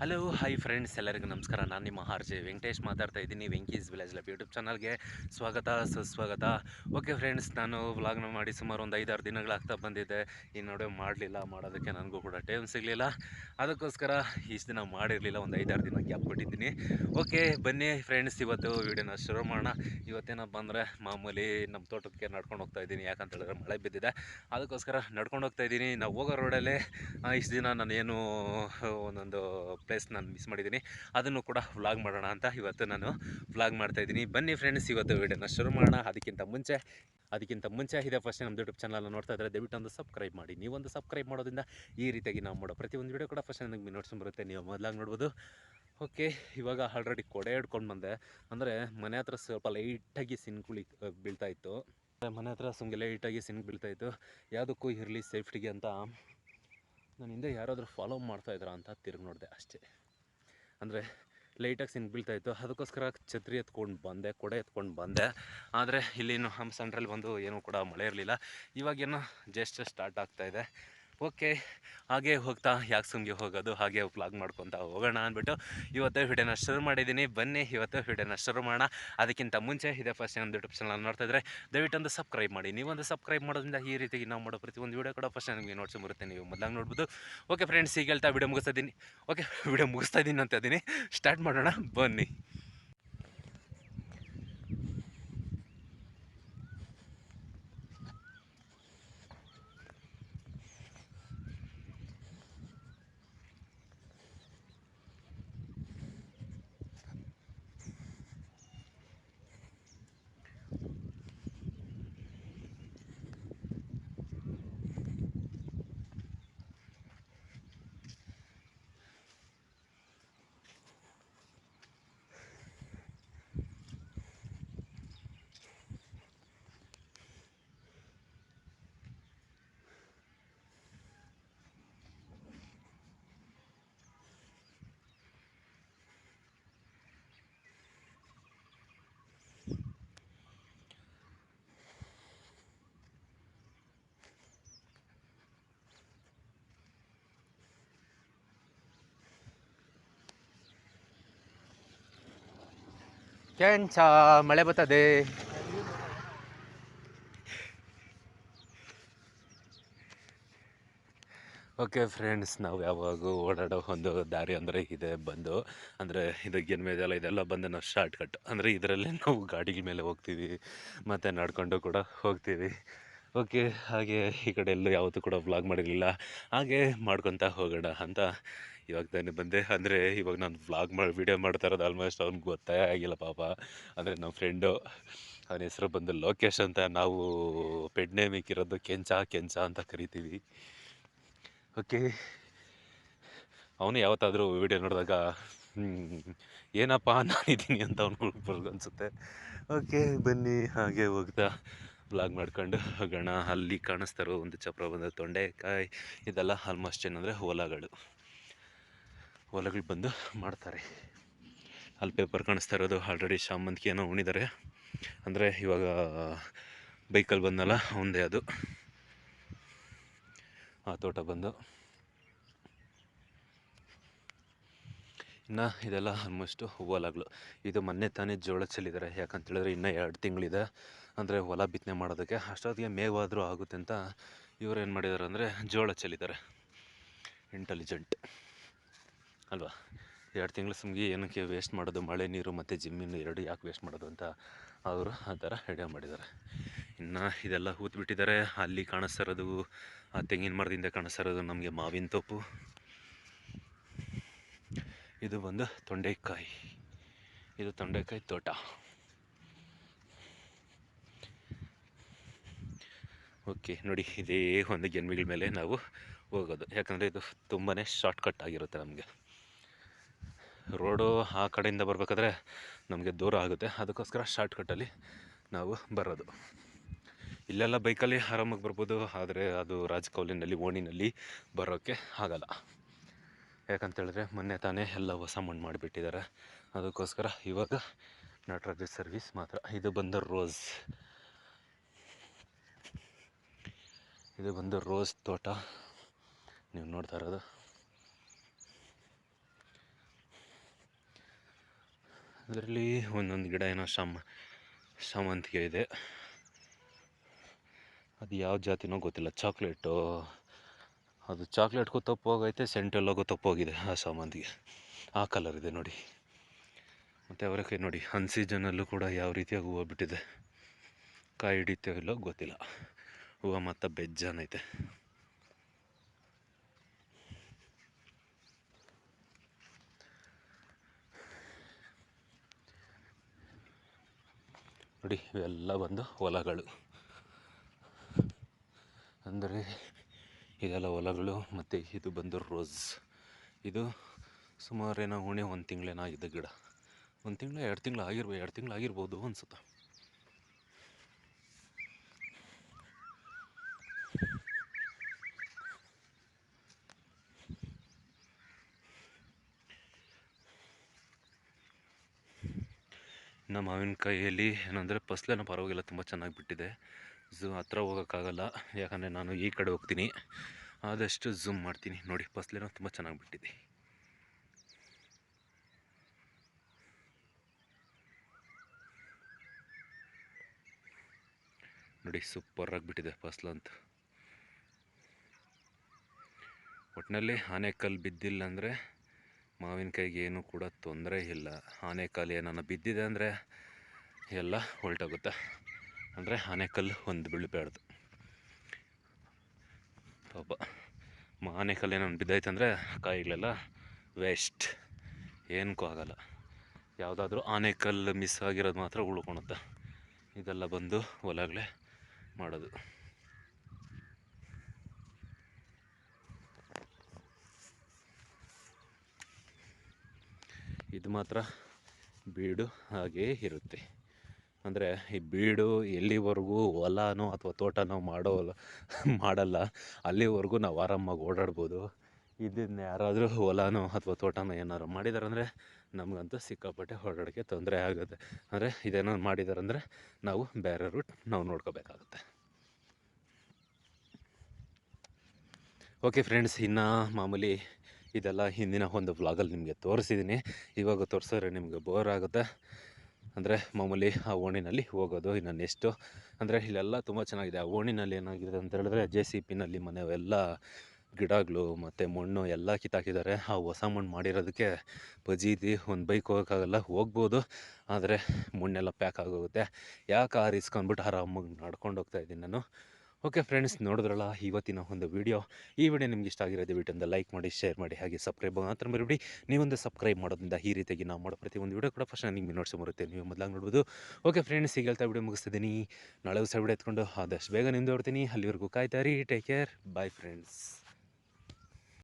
Hello hi friends, ಎಲ್ಲರಿಗೂ ನಮಸ್ಕಾರ. ನಾನು ನಿಮ್ಮ ಆರ್ ಜೆ ವೆಂಕಟೇಶ್ ಮಾತಾಡ್ತಾ ಇದ್ದೀನಿ ವೆಂಕೀಸ್ ವಿಲೇಜ್ ಲಬ್ ಯೂಟ್ಯೂಬ್ ಚಾನಲ್ಗೆ ಸ್ವಾಗತ, ಸುಸ್ವಾಗತ. ಓಕೆ ಫ್ರೆಂಡ್ಸ್ ನಾನು ವ್ಲಾಗ್ನ ಮಾಡಿ ಸುಮಾರು ಒಂದು ಐದಾರು ದಿನಗಳಾಗ್ತಾ ಬಂದಿದ್ದೆ ಈ ನಡುವೆ ಮಾಡಲಿಲ್ಲ, ಮಾಡೋದಕ್ಕೆ ನನಗೂ ಕೂಡ ಟೈಮ್ ಸಿಗಲಿಲ್ಲ. ಅದಕ್ಕೋಸ್ಕರ ಇಷ್ಟು ದಿನ ಮಾಡಿರಲಿಲ್ಲ, ಒಂದು ಐದಾರು ದಿನ ಗ್ಯಾಪ್ ಕೊಟ್ಟಿದ್ದೀನಿ. ಓಕೆ ಬನ್ನಿ ಫ್ರೆಂಡ್ಸ್ ಇವತ್ತು ವೀಡಿಯೋನ ಶುರು ಮಾಡೋಣ. ಇವತ್ತೇನಪ್ಪ ಅಂದರೆ ಮಾಮೂಲಿ ನಮ್ಮ ತೋಟಕ್ಕೆ ನಡ್ಕೊಂಡು ಹೋಗ್ತಾ ಇದ್ದೀನಿ. ಯಾಕಂತ ಹೇಳಿದ್ರೆ ಮಳೆ ಬಿದ್ದಿದೆ. ಅದಕ್ಕೋಸ್ಕರ ನಡ್ಕೊಂಡು ಹೋಗ್ತಾ ಇದ್ದೀನಿ. ನಾವು ಹೋಗೋ ರೋಡಲ್ಲೇ ಇಷ್ಟು ದಿನ ನಾನು ಏನು ಒಂದೊಂದು ಪ್ಲೇಸ್ ನಾನು ಮಿಸ್ ಮಾಡಿದ್ದೀನಿ. ಅದನ್ನು ಕೂಡ ವ್ಲಾಗ್ ಮಾಡೋಣ ಅಂತ ಇವತ್ತು ನಾನು ವ್ಲಾಗ್ ಮಾಡ್ತಾ ಇದ್ದೀನಿ. ಬನ್ನಿ ಫ್ರೆಂಡ್ಸ್ ಇವತ್ತು ವೀಡಿಯೋನ ಶುರು ಮಾಡೋಣ. ಅದಕ್ಕಿಂತ ಮುಂಚೆ ಅದಕ್ಕಿಂತ ಮುಂಚೆ ಇದೆ ಫಸ್ಟ್ ನಮ್ಮ ಯೂಟ್ಯೂಬ್ ಚಾನಲನ್ನು ನೋಡ್ತಾ ಇದ್ದರೆ ದಯವಿಟ್ಟು ಒಂದು ಸಬ್ಸ್ಕ್ರೈಬ್ ಮಾಡಿ. ನೀವೊಂದು ಸಬ್ಸ್ಕ್ರೈಬ್ ಮಾಡೋದ್ರಿಂದ ಈ ರೀತಿಯಾಗಿ ನಾವು ಮಾಡೋ ಪ್ರತಿಯೊಂದು ವೀಡಿಯೋ ಕೂಡ ಫಸ್ಟ್ ನನಗೆ ನೋಟ್ಸ್ ಬರುತ್ತೆ. ನೀವು ಮೊದಲಾಗಿ ನೋಡ್ಬೋದು. ಓಕೆ ಇವಾಗ ಆಲ್ರೆಡಿ ಕೊಡೆ ಹಿಡ್ಕೊಂಡು ಬಂದೆ. ಅಂದರೆ ಮನೆ ಹತ್ರ ಸ್ವಲ್ಪ ಲೈಟಾಗಿ ಸಿನ್ಕುಳಿ ಬೀಳ್ತಾ ಇತ್ತು. ಮನೆ ಹತ್ರ ಸುಮ್ಮನೆ ಲೈಟಾಗಿ ಸಿನ್ಕ್ ಬೀಳ್ತಾ ಇತ್ತು. ಯಾವುದಕ್ಕೂ ಇರಲಿ ಸೇಫ್ಟಿಗೆ ಅಂತ ನಾನು ಹಿಂದೆ ಯಾರಾದರೂ ಫಾಲೋ ಮಾಡ್ತಾ ಇದ್ದಾರಾ ಅಂತ ತಿರುಗಿ ನೋಡಿದೆ ಅಷ್ಟೇ. ಅಂದರೆ ಲೈಟಾಗಿ ಸಿನ್ ಬೀಳ್ತಾಯಿತ್ತು ಅದಕ್ಕೋಸ್ಕರ ಛತ್ರಿ ಎತ್ಕೊಂಡು ಬಂದೆ, ಕೊಡೆ ಎತ್ಕೊಂಡು ಬಂದೆ. ಆದರೆ ಇಲ್ಲಿನು ಹಮ್ ಸೆಂಟ್ರಲ್ಲಿ ಬಂದು ಏನೂ ಕೂಡ ಮಳೆ ಇರಲಿಲ್ಲ. ಇವಾಗೇನೋ ಜಸ್ಟ್ ಸ್ಟಾರ್ಟ್ ಆಗ್ತಾಯಿದೆ ಓಕೆ, ಹಾಗೆ ಹೋಗ್ತಾ ಯಾಕೆ ಸುಮ್ಗೆ ಹೋಗೋದು, ಹಾಗೆ ಪ್ಲಾಗ್ ಮಾಡ್ಕೊತಾ ಹೋಗೋಣ ಅಂದ್ಬಿಟ್ಟು ಇವತ್ತು ವಿಡಿಯೋನ ಶುರು ಮಾಡಿದ್ದೀನಿ. ಬನ್ನಿ, ಇವತ್ತು ವಿಡಿಯೋನ ಶುರು ಮಾಡೋಣ. ಅದಕ್ಕಿಂತ ಮುಂಚೆ ಇದೆ ಫಸ್ಟ್ ಒಂದು ಯೂಟ್ಯೂಬ್ ಚಾನಲ್ ನೋಡ್ತಾ ದಯವಿಟ್ಟು ಒಂದು ಸಬ್ಸ್ಕ್ರೈಬ್ ಮಾಡಿ. ನೀವೊಂದು ಸಬ್ಸ್ಕ್ರೈಬ್ ಮಾಡೋದ್ರಿಂದ ಈ ರೀತಿ ನಾವು ಮಾಡೋ ಪ್ರತಿಯೊಂದು ವೀಡಿಯೋ ಕೂಡ ಫಸ್ಟ್ ನಿಮಗೆ ನೋಟ್ಸ್ ಬರುತ್ತೆ. ನೀವು ಮೊದಲಾಗಿ ನೋಡ್ಬೋದು. ಓಕೆ ಫ್ರೆಂಡ್ಸ್ ಈಗ ಹೇಳ್ತಾ ವಿಡಿಯೋ ಮುಗಿಸ್ತಾ ಇದ್ದೀನಿ. ಓಕೆ ವಿಡಿಯೋ ಮುಗಿಸ್ತಾ ಇದ್ದೀನಿ ಅಂತ ಇದ್ದೀನಿ. ಸ್ಟಾರ್ಟ್ ಮಾಡೋಣ. ಬನ್ನಿ. ಕೆಂಚ, ಮಳೆ ಬರ್ತದೆ. ಓಕೆ ಫ್ರೆಂಡ್ಸ್ ನಾವು ಯಾವಾಗೂ ಓಡಾಡೋ ಒಂದು ದಾರಿ ಅಂದರೆ ಇದೆ, ಬಂದು. ಅಂದರೆ ಇದಕ್ಕೆ ಮೇಲೆಲ್ಲ ಇದೆಲ್ಲ ಬಂದು ನಾವು ಶಾರ್ಟ್ ಕಟ್ ಅಂದರೆ ಇದರಲ್ಲೇ ನಾವು ಗಾಡಿಗಳ ಮೇಲೆ ಹೋಗ್ತೀವಿ, ಮತ್ತು ನಡ್ಕೊಂಡು ಕೂಡ ಹೋಗ್ತೀವಿ. ಓಕೆ ಹಾಗೆ ಈ ಕಡೆ ಎಲ್ಲೂ ಯಾವತ್ತೂ ಕೂಡ ವ್ಲಾಗ್ ಮಾಡಿರಲಿಲ್ಲ. ಹಾಗೆ ಮಾಡ್ಕೊತಾ ಹೋಗೋಣ ಅಂತ ಇವಾಗ ತಾನೇ ಬಂದೆ ಅಂದರೆ ಇವಾಗ ನಾನು ವ್ಲಾಗ್ ಮಾಡಿ ವೀಡಿಯೋ ಮಾಡ್ತಾ ಇರೋದು ಆಲ್ಮೋಸ್ಟ್ ಅವ್ನಿಗೆ ಗೊತ್ತೇ ಆಗಿಲ್ಲ ಪಾಪ. ಅಂದರೆ ನಮ್ಮ ಫ್ರೆಂಡು ಅವನ ಹೆಸರು ಬಂದು ಲೋಕೇಶ್ ಅಂತ ನಾವು ಪೆಡ್ ನೇಮ್ ಇಕ್ಕಿರೋದು ಕೆಂಚ ಕೆಂಚ ಅಂತ ಕರಿತೀವಿ. ಓಕೆ ಅವನು ಯಾವತ್ತಾದರೂ ವಿಡಿಯೋ ನೋಡಿದಾಗ ಏನಪ್ಪ ನಾನಿದ್ದೀನಿ ಅಂತ ಅವ್ನಿಗೆ ಅನಿಸುತ್ತೆ. ಓಕೆ ಬನ್ನಿ, ಹಾಗೆ ಹೋಗ್ತಾ ಬ್ಲಾಗ್ ಮಾಡ್ಕೊಂಡು ಹೋಗೋಣ. ಅಲ್ಲಿ ಕಾಣಿಸ್ತಾರೋ ಒಂದು ಚಪ್ರ ಬಂದ ತೊಂಡೆಕಾಯಿ, ಇದೆಲ್ಲ ಆಲ್ಮೋಸ್ಟ್ ಏನಂದರೆ ಹೊಲಗಳು. ಹೊಲಗಳು ಬಂದು ಮಾಡ್ತಾರೆ. ಅಲ್ಲಿ ಪೇಪರ್ ಕಾಣಿಸ್ತಾ ಇರೋದು ಆಲ್ರೆಡಿ ಶಾಮಂತಿಗೆ ಏನೋ ಉಣಿದ್ದಾರೆ ಅಂದರೆ ಇವಾಗ ಬೈಕಲ್ಲಿ ಬಂದಲ್ಲ ಒಂದೇ ಅದು. ಆ ತೋಟ ಬಂದು. ಇನ್ನು ಇದೆಲ್ಲ ಆಲ್ಮೋಸ್ಟು ಹೊಲಗಳು ಇದು ಮೊನ್ನೆ ತಾನೇ ಜೋಳ ಚೆಲ್ಲಿದ್ದಾರೆ ಯಾಕಂತೇಳಿದ್ರೆ ಇನ್ನೂ ಎರಡು ತಿಂಗಳಿದೆ. ಅಂದರೆ ಹೊಲ ಬಿತ್ತನೆ ಮಾಡೋದಕ್ಕೆ ಅಷ್ಟೊತ್ತಿಗೆ ಮೇವಾದರೂ ಆಗುತ್ತೆ ಅಂತ ಇವ್ರು ಏನು ಮಾಡಿದ್ದಾರೆ ಅಂದರೆ ಜೋಳ ಚೆಲ್ಲಿದ್ದಾರೆ ಇಂಟೆಲಿಜೆಂಟ್ ಅಲ್ವಾ? ಎರಡು ತಿಂಗಳು ಸುಮ್ಗಿ ಏನಕ್ಕೆ ವೇಸ್ಟ್ ಮಾಡೋದು? ಮಳೆ, ನೀರು ಮತ್ತು ಜಿಮ್ಮಿನ ಎರಡು ಯಾಕೆ ವೇಸ್ಟ್ ಮಾಡೋದು ಅಂತ ಅವರು ಆ ಥರ ಐಡಿಯಾ ಮಾಡಿದ್ದಾರೆ. ಇನ್ನು ಇದೆಲ್ಲ ಹೂತ್ಬಿಟ್ಟಿದ್ದಾರೆ. ಅಲ್ಲಿ ಕಾಣಿಸ್ತಿರೋದು, ಆ ತೆಂಗಿನ ಮರದಿಂದ ಕಾಣಿಸ್ತಿರೋದು ನಮಗೆ ಮಾವಿನ ತೋಪು. ಇದು ಬಂದು ತೊಂಡೆಕಾಯಿ. ಇದು ತೊಂಡೆಕಾಯಿ ತೋಟ. ಓಕೆ, ನೋಡಿ, ಇದೇ ಒಂದು ಗೆನ್ಮಿಗಳ ಮೇಲೆ ನಾವು ಹೋಗೋದು. ಯಾಕಂದರೆ ಇದು ತುಂಬಾ ಶಾರ್ಟ್ಕಟ್ ಆಗಿರುತ್ತೆ ನಮಗೆ. ರೋಡು ಆ ಕಡೆಯಿಂದ ಬರಬೇಕಾದ್ರೆ ನಮಗೆ ದೂರ ಆಗುತ್ತೆ. ಅದಕ್ಕೋಸ್ಕರ ಶಾರ್ಟ್ಕಟ್ಟಲ್ಲಿ ನಾವು ಬರೋದು. ಇಲ್ಲೆಲ್ಲ ಬೈಕಲ್ಲಿ ಆರಾಮಾಗಿ ಬರ್ಬೋದು, ಆದರೆ ಅದು ರಾಜಕೌಲಿನಲ್ಲಿ, ಓಣಿನಲ್ಲಿ ಬರೋಕ್ಕೆ ಆಗಲ್ಲ. ಯಾಕಂತೇಳಿದ್ರೆ ಮೊನ್ನೆ ತಾನೇ ಎಲ್ಲ ಹೊಸ ಮಣ್ಣು ಮಾಡಿಬಿಟ್ಟಿದ್ದಾರೆ. ಅದಕ್ಕೋಸ್ಕರ ಇವಾಗ ನಟರಾಜ ಸರ್ವಿಸ್ ಮಾತ್ರ. ಇದು ಬಂದು ರೋಸ್. ಇದು ಬಂದು ರೋಸ್ ತೋಟ. ನೀವು ನೋಡ್ತಾ ಇರೋದು. ಅದರಲ್ಲಿ ಒಂದೊಂದು ಗಿಡ ಏನೋ ಸಮ, ಸಾಮಂತಿಗೆ ಇದೆ. ಅದು ಯಾವ ಜಾತಿನೋ ಗೊತ್ತಿಲ್ಲ. ಚಾಕ್ಲೇಟು. ಅದು ಚಾಕ್ಲೇಟ್ಗೂ ತಪ್ಪೋಗೈತೆ ಸೆಂಟೆಲ್ಲೋಗೂ ತಪ್ಪೋಗಿದೆ ಆ ಸಾಮಂತಿಗೆ. ಆ ಕಲರ್ ಇದೆ ನೋಡಿ. ಮತ್ತು ಅವರಕ್ಕೆ ನೋಡಿ ಅನ್ ಸೀಸನಲ್ಲೂ ಕೂಡ ಯಾವ ರೀತಿಯಾಗಿ ಹೂವು ಬಿಟ್ಟಿದೆ. ಕಾಯಿ ಹಿಡಿತೋ ಇಲ್ಲೋ ಗೊತ್ತಿಲ್ಲ. ಹೂವು ಮತ್ತು ಬೆಜ್ಜಾನೈತೆ. ನೋಡಿ, ಇವೆಲ್ಲ ಬಂದು ಹೊಲಗಳು. ಅಂದರೆ ಇದೆಲ್ಲ ಹೊಲಗಳು ಮತ್ತು ಇದು ಬಂದು ರೋಸ್. ಇದು ಸುಮಾರು ಏನೋ, ಉಣೆ ಒಂದು ತಿಂಗಳೇನೋ ಆಗಿದೆ ಗಿಡ. ಒಂದು ತಿಂಗಳು, ಎರಡು ತಿಂಗಳು ಆಗಿರ್ಬೋದು ಎರಡು ತಿಂಗಳು ಆಗಿರ್ಬೋದು ಅನ್ಸುತ್ತೆ. ಇನ್ನು ಮಾವಿನಕಾಯಿಯಲ್ಲಿ ಏನಂದರೆ ಫಸ್ಲೇನೋ ಪರವಾಗಿಲ್ಲ, ತುಂಬ ಚೆನ್ನಾಗಿ ಬಿಟ್ಟಿದೆ. ಝೂ ಹತ್ರ ಹೋಗೋಕ್ಕಾಗಲ್ಲ, ಯಾಕಂದರೆ ನಾನು ಈ ಕಡೆ ಹೋಗ್ತೀನಿ. ಆದಷ್ಟು ಝೂಮ್ ಮಾಡ್ತೀನಿ. ನೋಡಿ, ಫಸ್ಲೇನೋ ತುಂಬ ಚೆನ್ನಾಗಿ ಬಿಟ್ಟಿದೆ. ನೋಡಿ ಸೂಪರಾಗಿ ಬಿಟ್ಟಿದೆ ಫಸ್ಲು ಅಂತ. ಒಟ್ಟಿನಲ್ಲಿ ಆನೆಕಲ್ಲು ಬಿದ್ದಿಲ್ಲ ಅಂದರೆ ಮಾವಿನಕಾಯಿಗೆ ಏನೂ ಕೂಡ ತೊಂದರೆ ಇಲ್ಲ. ಆನೆಕಲ್ಲು ಏನಾನ ಬಿದ್ದಿದೆ ಅಂದರೆ ಎಲ್ಲ ಹೊರಟೋಗುತ್ತೆ ಅಂದರೆ ಆನೆಕಲ್ಲು ಒಂದು ಬೀಳಬಾರ್ದು ಪಾಪ ಆನೆಕಲ್ಲು ಏನೋ ಬಿದ್ದೈತೆ ಅಂದರೆ ಕಾಯಿಗಳೆಲ್ಲ ವೇಸ್ಟ್ ಏನಕ್ಕೂ ಆಗೋಲ್ಲ. ಯಾವುದಾದ್ರೂ ಆನೆಕಲ್ಲು ಮಿಸ್ ಆಗಿರೋದು ಮಾತ್ರ ಉಳ್ಕೊಳುತ್ತೆ ಇದೆಲ್ಲ ಬಂದು ಹೊಲಗಳೇ ಮಾಡೋದು. ಇದು ಮಾತ್ರ ಬೀಡು ಹಾಗೇ ಇರುತ್ತೆ. ಅಂದರೆ ಈ ಬೀಡು ಎಲ್ಲಿವರೆಗೂ ಹೊಲನೋ ಅಥವಾ ತೋಟನೋ ಮಾಡೋ ಮಾಡಲ್ಲ, ಅಲ್ಲಿವರೆಗೂ ನಾವು ಆರಾಮಾಗಿ ಓಡಾಡ್ಬೋದು. ಇದನ್ನ ಯಾರಾದರೂ ಹೊಲನೋ ಅಥವಾ ತೋಟನೋ ಏನಾದ್ರು ಮಾಡಿದಾರಂದರೆ ನಮಗಂತೂ ಸಿಕ್ಕಾಪಟ್ಟೆ ಓಡಾಡೋಕ್ಕೆ ತೊಂದರೆ ಆಗುತ್ತೆ. ಅಂದರೆ ಇದೇನೋ ಅಂದರೆ ನಾವು ಬೇರೆ ರೂಟ್ ನಾವು ನೋಡ್ಕೋಬೇಕಾಗುತ್ತೆ. ಓಕೆ ಫ್ರೆಂಡ್ಸ್ ಇನ್ನು ಮಾಮೂಲಿ ಇದೆಲ್ಲ ಹಿಂದಿನ ಒಂದು ವ್ಲಾಗಲ್ಲಿ ನಿಮಗೆ ತೋರಿಸಿದ್ದೀನಿ ಇವಾಗ ತೋರಿಸಿದ್ರೆ ನಿಮಗೆ ಬೋರ್ ಆಗುತ್ತೆ. ಅಂದರೆ ಮಾಮೂಲಿ ಆ ಓಣಿನಲ್ಲಿ ಹೋಗೋದು, ಇನ್ನು ನೆಕ್ಸ್ಟು ಅಂದರೆ ಇಲ್ಲೆಲ್ಲ ತುಂಬ ಚೆನ್ನಾಗಿದೆ. ಆ ಓಣಿನಲ್ಲಿ ಏನಾಗಿದೆ ಅಂತ ಹೇಳಿದ್ರೆ ಜೆ ಸಿ ಪಿನಲ್ಲಿ ಮನೆಯವೆಲ್ಲ ಗಿಡಗಳು ಮತ್ತು ಮಣ್ಣು ಎಲ್ಲ ಕಿತ್ತಾಕಿದ್ದಾರೆ. ಆ ಹೊಸ ಮಣ್ಣು ಮಾಡಿರೋದಕ್ಕೆ ಬಜೀದಿ ಒಂದು ಬೈಕ್ ಹೋಗೋಕ್ಕಾಗಲ್ಲ, ಹೋಗ್ಬೋದು. ಆದರೆ ಮಣ್ಣೆಲ್ಲ ಪ್ಯಾಕ್ ಆಗೋಗುತ್ತೆ. ಯಾಕೆ ಆ ರಿಸ್ಕ್ ಅಂದ್ಬಿಟ್ಟು ಆರಾಮಾಗಿ ನಡ್ಕೊಂಡು ಹೋಗ್ತಾ ಇದ್ದೀನಿ ನಾನು. ಓಕೆ ಫ್ರೆಂಡ್ಸ್, ನೋಡಿದ್ರಲ್ಲ ಇವತ್ತಿನ ಒಂದು ವೀಡಿಯೋ. ಈ ವಿಡಿಯೋ ನಿಮ್ಗೆ ಇಷ್ಟ ಆಗಿರೋ ದಯವಿಟ್ಟು ಲೈಕ್ ಮಾಡಿ, ಶೇರ್ ಮಾಡಿ, ಹಾಗೆ ಸಬ್ಸ್ಕ್ರೈಬ್ ಮಾತ್ರ ಮರಿಬಿಡಿ. ನೀವೊಂದು ಸಬ್ಸ್ಕ್ರೈಬ್ ಮಾಡೋದ್ರಿಂದ ಈ ರೀತಿಯಾಗಿ ನಾವು ಮಾಡೋ ಪ್ರತಿ ಒಂದು ವೀಡಿಯೋ ಕೂಡ ಫಸ್ಟ್ ನಾನು ನಿಮಗೆ ನೋಟ್ಸ್ ಬರುತ್ತೆ, ನೀವು ಮೊದಲಾಗಿ ನೋಡ್ಬೋದು. ಓಕೆ ಫ್ರೆಂಡ್ಸ್, ಈಗ ಹೇಳ್ತಾ ವಿಡಿಯೋ ಮುಗಿಸ್ತಿದ್ದೀನಿ. ನಾಳೆ ಹೊಸ ವಿಡಿಯೋ ಎತ್ಕೊಂಡು ಆದಷ್ಟು ಬೇಗ ನಿಮ್ದು ಹೊಡ್ತೀನಿ ಅಲ್ಲಿವರೆಗೂ ಕಾಯ್ತಾರಿ ಟೇಕ್ ಕೇರ್ ಬಾಯ್ ಫ್ರೆಂಡ್ಸ್